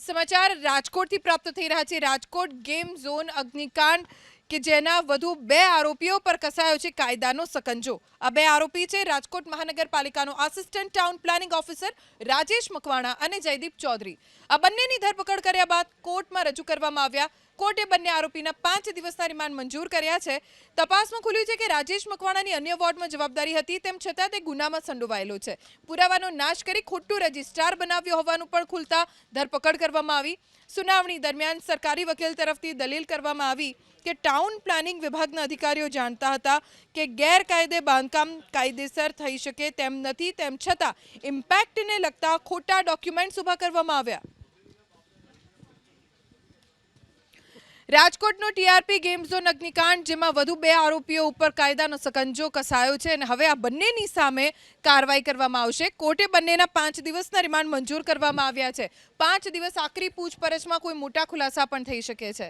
સમાચાર રાજકોટથી પ્રાપ્ત થઈ રહ્યા છે. રાજકોટ ગેમ ઝોન અગ્નિકાંડ કે જેના વધુ બે આરોપીઓ પર કસાયો છે કાયદાનો સકંજો. આ બે આરોપી છે Rajkot મહાનગરપાલિકાનો assistant town planning officer Rajesh Makwana અને જયદીપ ચૌધરી. આ બંનેની ધરપકડ કર્યા બાદ કોર્ટમાં રજૂ કરવામાં આવ્યા. કોર્ટે બંને આરોપીના પાંચ દિવસના રિમાન્ડ મંજૂર કર્યા છે. તપાસમાં ખુલ્યું છે કે રાજેશ મકવાણાની અન્ય વોર્ડમાં જવાબદારી હતી, તેમ છતાં તે ગુનામાં સંડોવાયેલો છે. પુરાવાનો નાશ કરી ખોટું રજિસ્ટ્રાર બનાવ્યો હોવાનું પણ ખુલતા ધરપકડ કરવામાં આવી. સુનાવણી દરમિયાન સરકારી વકીલ તરફથી દલીલ કરવામાં આવી કે ટાઉન પ્લાનિંગ વિભાગના અધિકારીઓ જાણતા હતા કે ગેરકાયદે બાંધકામ કાયદેસર થઈ શકે તેમ નથી, તેમ છતાં ઇમ્પેક્ટને લગતા ખોટા ડોક્યુમેન્ટ્સ ઊભા કરવામાં આવ્યા. રાજકોટનો ટીઆરપી ગેમ ઝોન અગ્નિકાંડ, જેમાં વધુ બે આરોપીઓ ઉપર કાયદાનો સકંજો કસાયો છે અને હવે આ બંનેની સામે કાર્યવાહી કરવામાં આવશે. કોર્ટે બંનેના પાંચ દિવસના રિમાન્ડ મંજૂર કરવામાં આવ્યા છે. પાંચ દિવસ આકરી પૂછપરછમાં કોઈ મોટા ખુલાસા પણ થઈ શકે છે.